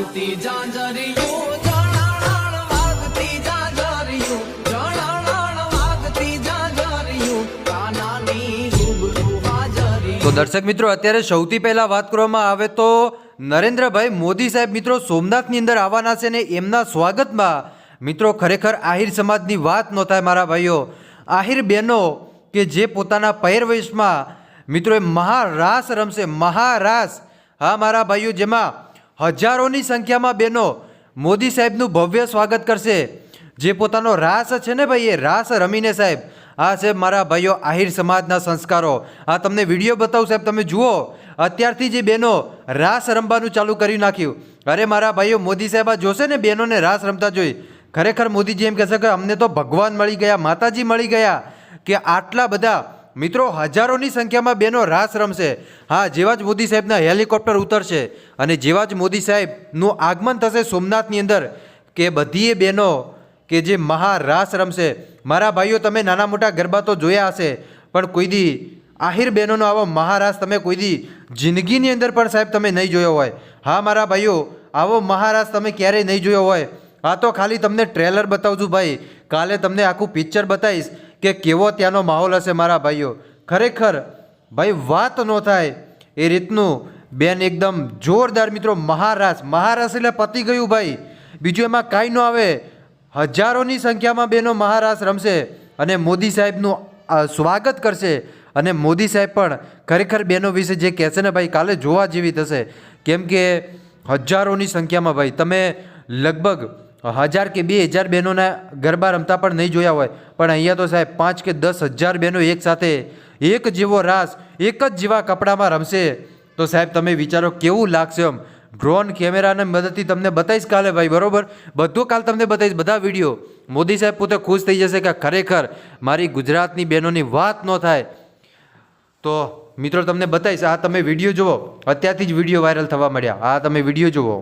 વાગતી જાંજરિયું હાજરી. તો દર્શક મિત્રો, અત્યારે સૌથી પહેલા વાત કરવામાં આવે તો નરેન્દ્રભાઈ મોદી સાહેબ મિત્રો સોમનાથની અંદર આવવાના છે ને એમના સ્વાગતમાં. મિત્રો, ખરેખર આહિર સમાજની વાત ન થાય મારા ભાઈઓ. આહિર બહેનો કે જે પોતાના પહેરવેશમાં, મિત્રો, એ મહારાસ રમશે, મહારાસ. હા, મારા ભાઈઓ, જેમાં હજારોની સંખ્યામાં બહેનો મોદી સાહેબનું ભવ્ય સ્વાગત કરશે. જે પોતાનો રાસ છે ને ભાઈ, એ રાસ રમીને સાહેબ, આ સાહેબ મારા ભાઈઓ આહિર સમાજના સંસ્કારો. આ તમને વીડિયો બતાવું સાહેબ, તમે જુઓ, અત્યારથી જે બહેનો રાસ રમવાનું ચાલુ કરી નાખ્યું. અરે મારા ભાઈઓ, મોદી સાહેબ આ જોશે ને બહેનોને રાસ રમતા જોઈ? ખરેખર મોદીજી એમ કહેશે કે અમને તો ભગવાન મળી ગયા, માતાજી મળી ગયા, કે આટલા બધા મિત્રો, હજારોની સંખ્યામાં બહેનો રાસ રમશે. હા, જેવા જ મોદી સાહેબના હેલિકોપ્ટર ઉતરશે અને જેવા જ મોદી સાહેબનું આગમન થશે સોમનાથની અંદર, કે બધીએ બહેનો કે જે મહારાસ રમશે. મારા ભાઈઓ, તમે નાના મોટા ગરબા તો જોયા હશે, પણ કોઈ દી આહિર બહેનોનો આવો મહારાસ તમે કોઈ દી જિંદગીની અંદર પણ સાહેબ તમે નહીં જોયો હોય. હા, મારા ભાઈઓ, આવો મહારાસ તમે ક્યારેય નહીં જોયો હોય. હા, તો ખાલી તમને ટ્રેલર બતાવું છું ભાઈ. કાલે તમને આખું પિક્ચર બતાવીશ. કે કેવો ત્યાંનો માહોલ હશે મારા ભાઈઓ? ખરેખર ભાઈ, વાત ન થાય. એ રીતનું બેન એકદમ જોરદાર મિત્રો મહારાસ મહારાસ એટલે પતી ગયું ભાઈ. બીજું એમાં કાંઈ ન આવે. હજારોની સંખ્યામાં બેનો મહારાસ રમશે અને મોદી સાહેબનું સ્વાગત કરશે. અને મોદી સાહેબ પણ ખરેખર બેનો વિશે જે કહેશે ને ભાઈ, કાલે જોવા જેવી થશે. કેમ કે હજારોની સંખ્યામાં ભાઈ, તમે લગભગ હજાર કે બે હજાર બહેનોના ગરબા રમતા પણ નહીં જોયા હોય. પણ અહીંયા તો સાહેબ પાંચ કે દસ હજાર બહેનો એકસાથે એક જેવો રાસ, એક જ જેવા કપડામાં રમશે. તો સાહેબ તમે વિચારો કેવું લાગશે એમ. ડ્રોન કેમેરાને મદદથી તમને બતાવીશ કાલે ભાઈ, બરાબર? બધું કાલ તમને બતાવીશ, બધા વીડિયો. મોદી સાહેબ પોતે ખુશ થઈ જશે કે ખરેખર મારી ગુજરાતની બહેનોની વાત ન થાય. તો મિત્રો, તમને બતાવીશ, આ તમે વીડિયો જુઓ. અત્યારથી જ વીડિયો વાયરલ થવા મળ્યા આ તમે વીડિયો જુઓ.